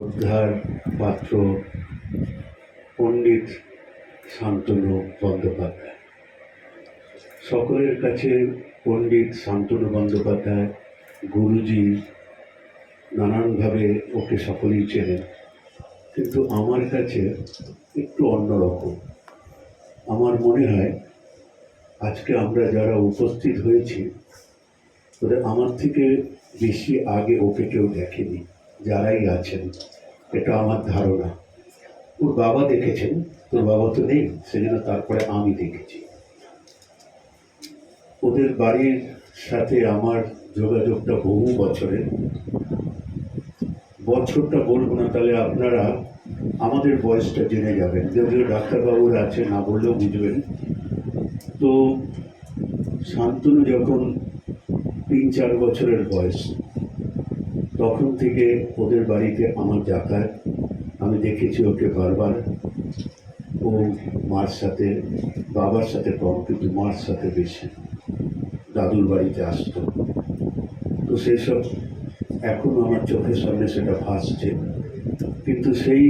উদ্ধার পাত্র, পণ্ডিত শান্তনু বন্দ্যোপাধ্যায়। সকলের কাছে পণ্ডিত শান্তনু বন্দ্যোপাধ্যায়, গুরুজি নানানভাবে ওকে সকলেই চেনেন, কিন্তু আমার কাছে একটু অন্যরকম। আমার মনে হয় আজকে আমরা যারা উপস্থিত হয়েছি ওদের আমার থেকে বেশি আগে ওকে কেউ দেখেনি। যারাই আছেন, এটা আমার ধারণা। ওর বাবা দেখেছেন, তোর বাবা তো নেই, সেজন্য তারপরে আমি দেখেছি। ওদের বাড়ির সাথে আমার যোগাযোগটা বহু বছরের। বছরটা বলব না, তাহলে আপনারা আমাদের বয়সটা জেনে যাবেন। যদিও ডাক্তারবাবুরা আছে, না বললেও বুঝবেন। তো শান্তনু যখন তিন চার বছরের বয়স তখন থেকে ওদের বাড়িতে আমার যাতায়াত, আমি দেখেছি ওকে বারবার। ও মার সাথে, বাবার সাথে কম, কিন্তু মার সাথে বেশি। দাদুর বাড়িতে আসতো। তো সেই সব এখনও আমার চোখের সামনে সেটা ভাসছে। কিন্তু সেই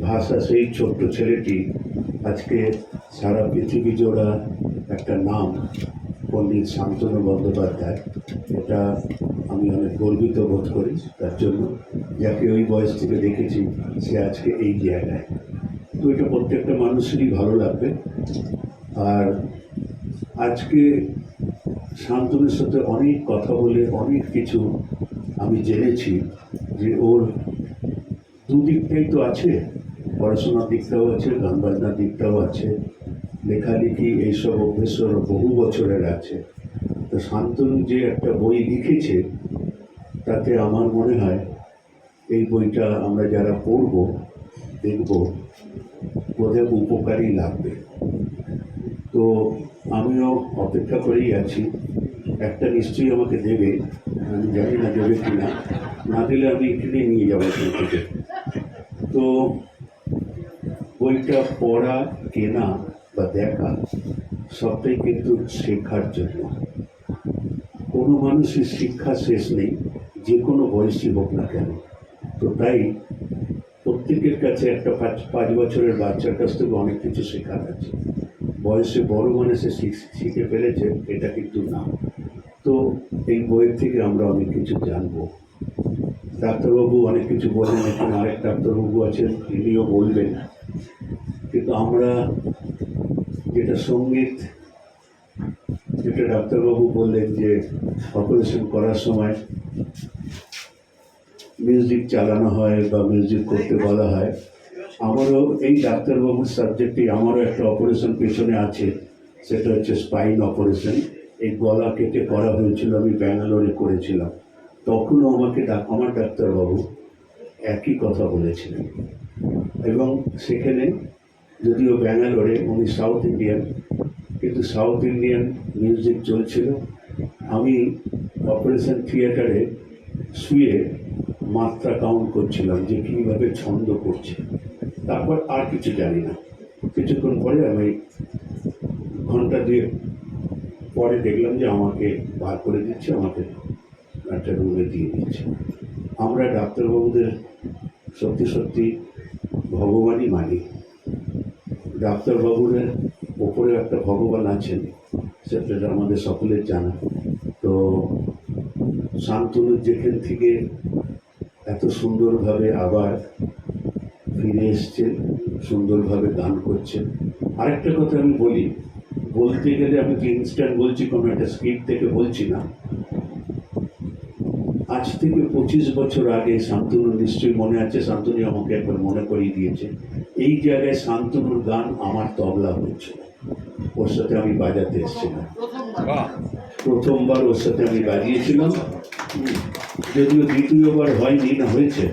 ভাষা, সেই ছোট্ট ছেলেটি আজকে সারা পৃথিবী জোড়া একটা নাম, পণ্ডিত শান্তনু বন্দ্যোপাধ্যায়। এটা আমি অনেক গর্বিত বোধ করি তার জন্য। যাকে ওই বয়স থেকে দেখেছি, সে আজকে এই জায়গায়। তো এটা প্রত্যেকটা মানুষেরই ভালো লাগবে। আর আজকে শান্তনুর সাথে অনেক কথা বলে অনেক কিছু আমি জেনেছি যে ওর দুদিকটাই তো আছে। পড়াশোনার দিকটাও আছে গান বাজনার দিকটাও আছে, লেখালেখি এইসব অভ্যেস বহু বছরের আছে। তো শান্তনু যে একটা বই লিখেছে তাতে আমার মনে হয় এই বইটা আমরা যারা পড়ব, দেখব ওদের উপকারী লাগবে। তো আমিও অপেক্ষা করেই আছি। একটা নিশ্চয়ই আমাকে দেবে, আমি জানি না দেবে কি না। না দিলে আমি এখানে নিয়ে যাব থেকে। তো বইটা পড়া, কেনা বা দেখা সবটাই কিন্তু শেখার জন্য। কোনো মানুষের শিক্ষা শেষ নেই। যে কোনো বয়সী হোক না কেন। তো তাই প্রত্যেকের কাছে একটা পাঁচ পাঁচ বছরের বাচ্চার কাছ থেকে অনেক কিছু শেখার আছে। বয়সে বড় মানুষে শিখ- শিখে ফেলেছে, এটা কিন্তু না। তো এই বইয়ের থেকে আমরা অনেক কিছু জানব। ডাক্তারবাবু অনেক কিছু বলেন, এখানে আরেক ডাক্তারবাবু আছেন, তিনিও বলবেন। কিন্তু আমরা যেটা সংগীত, যেটা ডাক্তারবাবু বললেন যে অপারেশন করার সময় মিউজিক চালানো হয় বা মিউজিক করতে বলা হয়, আমারও এই ডাক্তারবাবুর সাবজেক্টে আমারও একটা অপারেশন পেছনে আছে, সেটা হচ্ছে স্পাইন অপারেশন এই গলা কেটে করা হয়েছিল, আমি ব্যাঙ্গালোরে করেছিলাম। তখনও আমাকে আমার ডাক্তারবাবু একই কথা বলেছিলেন। এবং সেখানে যদিও ব্যাঙ্গালোরে, উনি সাউথ ইন্ডিয়ান কিন্তু সাউথ ইন্ডিয়ান মিউজিক চলছিল। আমি অপারেশন থিয়েটারে শুয়ে মাত্রা কাউন্ট করছিলাম যে কীভাবে ছন্দ করছে। তারপর আর কিছু জানি না। কিছুক্ষণ পরে আমি ঘণ্টা দিয়ে পরে দেখলাম যে আমাকে বার করে দিচ্ছে, আমাকে একটা রুমে দিয়ে দিচ্ছে। আমরা ডাক্তারবাবুদের সত্যি সত্যি ভগবানই মানি। ডাক্তারবাবুদের ওপরে একটা ভগবান আছেন, সেটা আমাদের সকলের জানা। তো শান্তনু যেখান থেকে এত সুন্দরভাবে আবার ফিরে এসছেন সুন্দরভাবে গান করছেন। আরেকটা কথা আমি বলি বলতে গেলে আমি কি ইনস্ট্যান্ট বলছি কোনো একটা স্ক্রিপ্ট থেকে বলছি না। আজ থেকে পঁচিশ বছর আগে শান্তনু নিশ্চয়ই মনে আছে শান্তনু আমাকে একবার মনে করিয়ে দিয়েছে এই জায়গায় শান্তনুর গান আমার তবলা হয়েছিল ওর সাথে আমি বাজাতে এসেছিলাম। প্রথমবার ওর সাথে আমি বাজিয়েছিলাম। যদিও দ্বিতীয়বার হয়নি, না হয়েছে।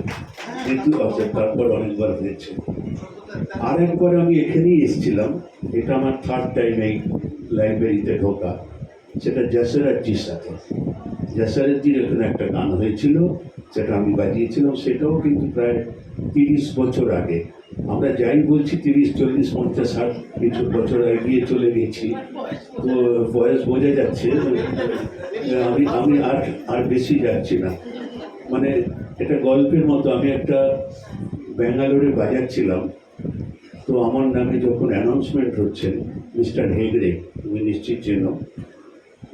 দ্বিতীয় তারপর অনেকবার হয়েছে। আর একবার আমি এখানেই এসেছিলাম, এটা আমার থার্ড টাইম এই লাইব্রেরিতে ঢোকা। সেটা যশোরাজ্জির সাথে। যশোরাজ্জির এখানে একটা গান হয়েছিল সেটা আমি বাজিয়েছিলাম, সেটাও কিন্তু প্রায় তিরিশ বছর আগে। আমরা যাই বলছি তিরিশ, চল্লিশ, পঞ্চাশ, ষাট, কিছু বছর এগিয়ে চলে গেছি। বয়স বোঝা যাচ্ছে আমি আমি আর আর বেশি যাচ্ছি না। মানে এটা গল্পের মতো আমি একটা ব্যাঙ্গালোরে বাজাচ্ছিলাম তো আমার নামে যখন অ্যানাউন্সমেন্ট হচ্ছেন মিস্টার হেগড়ে তুমি নিশ্চিত চেন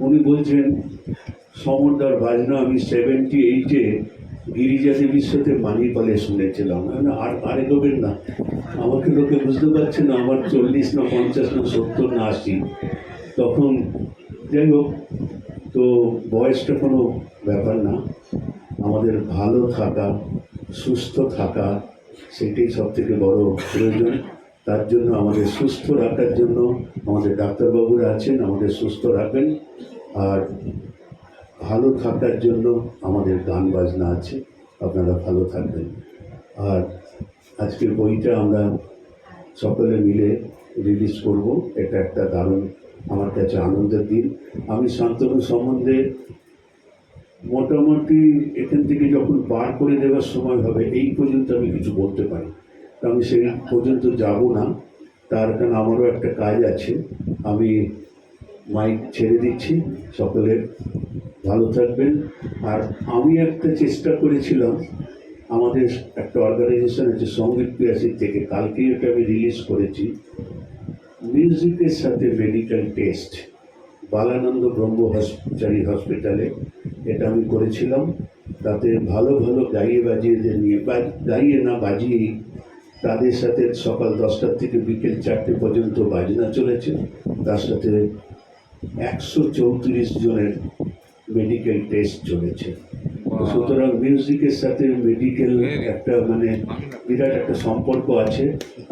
উনি বলছেন সমরদার বাজনা আমি সেভেন্টি এইটে গিরিজা দেবীর সাথে মানিপালে শুনেছিলাম। আমি বললাম, আর আরে লোকের না। আমাকে লোকে বুঝতে পারছে না আমার চল্লিশ না পঞ্চাশ না সত্তর না আশি। তখন যাই হোক, তো বয়সটা কোনো ব্যাপার না। আমাদের ভালো থাকা, সুস্থ থাকা সেটাই সব থেকে বড় প্রয়োজন। তার জন্য আমাদের সুস্থ রাখার জন্য আমাদের ডাক্তারবাবুরা আছেন, আমাদের সুস্থ রাখবেন আর ভালো থাকার জন্য আমাদের গান বাজনা আছে, আপনারা ভালো থাকবেন। আর আজকের বইটা আমরা সকলে মিলে রিলিজ করব। এটা একটা দারুণ আমার কাছে আনন্দের দিন। আমি শান্তনু সম্বন্ধে মোটামুটি এখান থেকে যখন বার করে দেওয়ার সময় হবে, এই পর্যন্ত আমি কিছু বলতে পারি। আমি সেই পর্যন্ত যাব না। তার কারণ আমারও একটা কাজ আছে। আমি মাইক ছেড়ে দিচ্ছি। সকলে ভালো থাকবেন। আর আমি একটা চেষ্টা করেছিলাম, আমাদের একটা অর্গানাইজেশন আছে, সংগীত পিয়াসির থেকে। কালকেই এটা আমি রিলিজ করেছি। মিউজিকের সাথে মেডিকেল টেস্ট বালানন্দ ব্রহ্মচারী হসপিটালে এটা আমি করেছিলাম। তাতে ভালো ভালো গাইয়ে বাজিয়েদের নিয়ে বা গাইয়ে না বাজিয়েই তাদের সাথে সকাল দশটার থেকে বিকেল চারটে পর্যন্ত বাজনা চলেছে। তার সাথে একশো চৌত্রিশ জনের মেডিকেল টেস্ট চলেছে। সুতরাং মিউজিকের সাথে মেডিকেল একটা মানে বিরাট একটা সম্পর্ক আছে।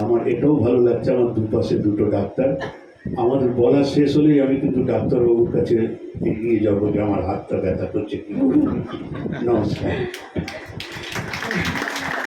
আমার এটাও ভালো লাগছে আমার দুপাশে দুটো ডাক্তার। আমাদের বলা শেষ হলেই আমি কিন্তু ডাক্তারবাবুর কাছে এগিয়ে যাব যে আমার হাতটা ব্যথা করছে? নমস্কার।